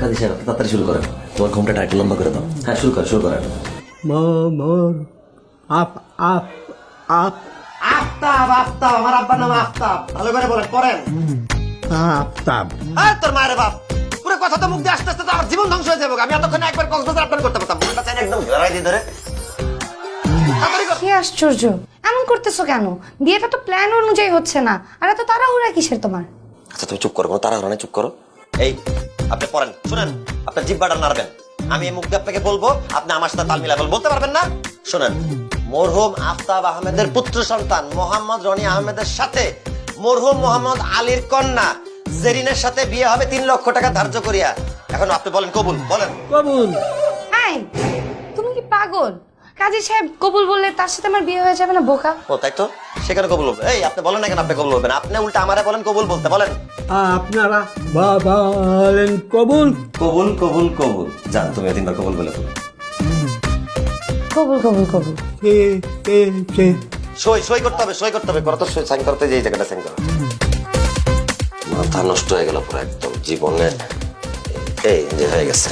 কাজী সাহেব তাড়াতাড়ি শুরু করেন তোমার ঘুমটা একটু লম্বা করে দাও। হ্যাঁ শুরু কর শুরু করেন মোর আপ আপ আপ। আফতাব আফতাব আমার আব্বার নাম আফতাব। ভালো করে বলেন পড়েন। আফতাব। আর তোর মায়ের বাপ। পুরো কথা তো মুখ দিয়ে আস্তে আস্তে তো আমার জীবন ধ্বংস হয়ে যাবে আমি এতক্ষণ একবার কক্সবাজার আপনার করতে পারতাম। মনটা চাই একদম ঘেরাই দিয়ে ধরে। কি আশ্চর্য। এমন করতেছো কেন? বিয়েটা তো প্ল্যান অনুযায়ী হচ্ছে না। আর এত তাড়াহুড়া কিসের তোমার? আচ্ছা তুমি চুপ করো কোনো তারা নেই চুপ করো। এই আপনি পড়েন শুনেন আপনার জিব্বাটা নাড়বেন। আমি এই মুখ দিয়ে আপনাকে বলব আপনি আমার সাথে তাল মিলাবেন বলতে পারবেন না? শুনেন মরহুম আফতাব আহমেদের পুত্র সন্তান মোহাম্মদ রনি আহমেদের সাথে মরহুম মোহাম্মদ আলীর কন্যা জেরিনের সাথে বিয়ে হবে তিন লক্ষ টাকা ধার্য করিয়া। এখন আপনি বলেন কবুল বলেন। কবুল। তুমি কি পাগল? কাজী সাহেব কবুল বললে তার সাথে আমার বিয়ে হয়ে যাবে না বোকা। ও তাই তো? সেখানে কবুল বলবেন এই আপনি বলেন না কেন আপনি কবুল বলবেন? আপনি উল্টা আমারে বলেন কবুল বলতে বলেন। আপনারা বা- বলেন কবুল। কবুল কবুল কবুল। যান তুমি তিনবার কবুল বলে ফেলো। কবুল কবুল কবুল। সই সই করতে হবে সই করতে হবে। করতে সই সাইন করতে যে জায়গাটা সাইন করো। মাথা নষ্ট হয়ে গেল পুরো একদম জীবনে। এই যে হয়ে গেছে।